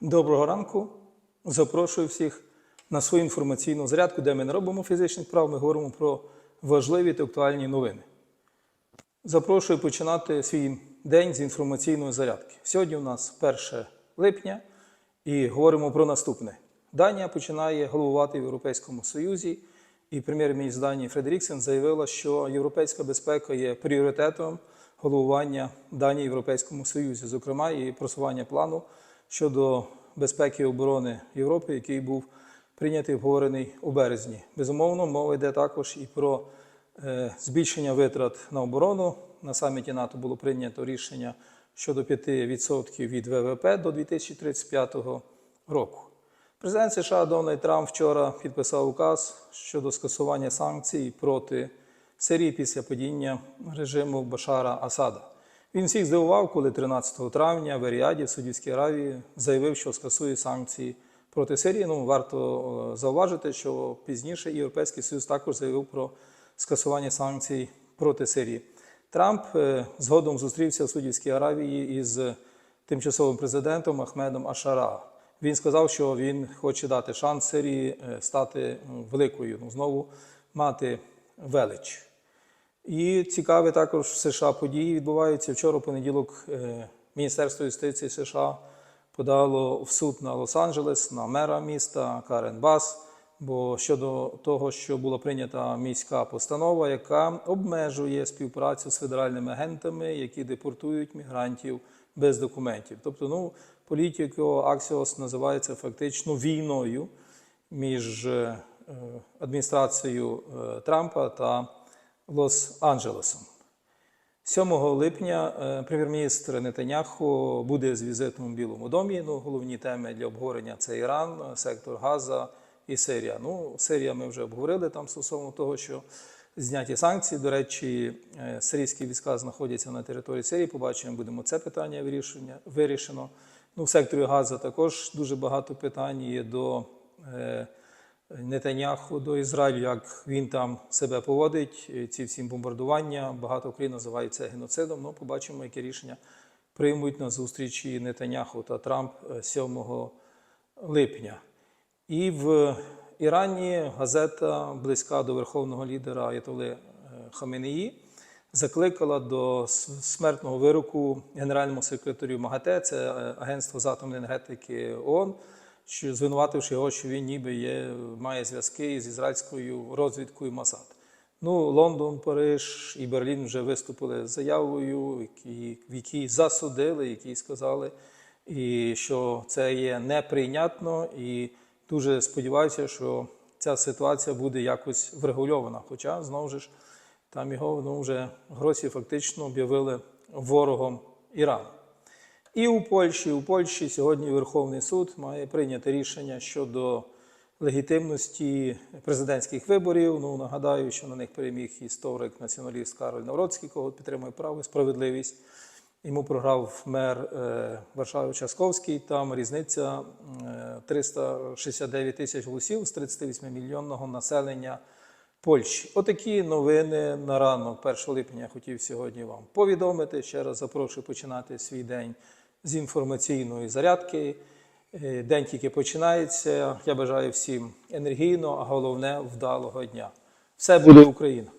Доброго ранку. Запрошую всіх на свою інформаційну зарядку, де ми не робимо фізичних прав, ми говоримо про важливі та актуальні новини. Запрошую починати свій день з інформаційної зарядки. Сьогодні у нас 1 липня і говоримо про наступне. Данія починає головувати в Європейському Союзі, і прем'єр-міністр Данії Фредеріксен заявила, що європейська безпека є пріоритетом головування Данії в Європейському Союзі, зокрема і просування плану щодо безпеки і оборони Європи, який був прийнятий обговорений у березні. Безумовно, мова йде також і про е, збільшення витрат на оборону. На саміті НАТО було прийнято рішення щодо 5% від ВВП до 2035 року. Президент США Дональд Трамп вчора підписав указ щодо скасування санкцій проти Сирії після падіння режиму Башара Асада. Він всіх здивував, коли 13 травня в Еріаді в Саудівській Аравії заявив, що скасує санкції проти Сирії. Ну, варто е, зауважити, що пізніше Європейський Союз також заявив про скасування санкцій проти Сирії. Трамп е, згодом зустрівся в Саудівській Аравії із тимчасовим президентом Ахмедом Ашара. Він сказав, що він хоче дати шанс Сирії е, стати великою, ну, знову мати велич. І цікаві також в США події відбуваються. Вчора, понеділок, е, Міністерство юстиції США подало в суд на Лос-Анджелес, на мера міста Карен Бас. Бо щодо того, що була прийнята міська постанова, яка обмежує співпрацю з федеральними агентами, які депортують мігрантів без документів. Тобто, ну, політико Аксіос називається фактично війною між е, адміністрацією е, Трампа та Лос-Анджелесом. 7 липня е, прем'єр-міністр Нетаняху буде з візитом у Білому домі. Ну, головні теми для обговорення це Іран, сектор Газа і Сирія. Ну, Сирія ми вже обговорили там стосовно того, що зняті санкції. До речі, е, сирійські війська знаходяться на території Сирії. Побачимо, будемо це питання вирішення- вирішено. Ну, в секторі Газа також дуже багато питань є до. е, Нетаняху до Ізраїлю, як він там себе поводить, ці всі бомбардування. Багато Україн називають це геноцидом. Ну, побачимо, яке рішення приймуть на зустрічі Нетаняху та Трамп е, 7 липня. І в Ірані газета, близька до верховного лідера Аятоли е, Хаменеї, закликала до смертного вироку генеральному секретарю МАГАТЕ, це е, Агентство з атомної енергетики ООН, що звинувативши його, що він ніби є, має зв'язки з ізраїльською розвідкою Масад. Ну, Лондон, Париж і Берлін вже виступили з заявою, в якій засудили, які сказали, і що це є неприйнятно, і дуже сподіваюся, що ця ситуація буде якось врегульована. Хоча, знову ж, там його ну, вже Гросі фактично об'явили ворогом Ірану. І у Польщі, у Польщі сьогодні Верховний суд має прийняти рішення щодо легітимності президентських виборів. Ну нагадаю, що на них переміг історик націоналіст Кароль Навроцький, кого підтримує право і справедливість. Йому програв мер е, Варшави Часковський. Там різниця е, 369 тисяч голосів з 38 мільйонного населення Польщі. Отакі новини на ранок 1 липня я хотів сьогодні вам повідомити. Ще раз запрошую починати свій день з інформаційної зарядки. Е, День тільки починається. Я бажаю всім енергійного, а головне вдалого дня. Все буде Україна!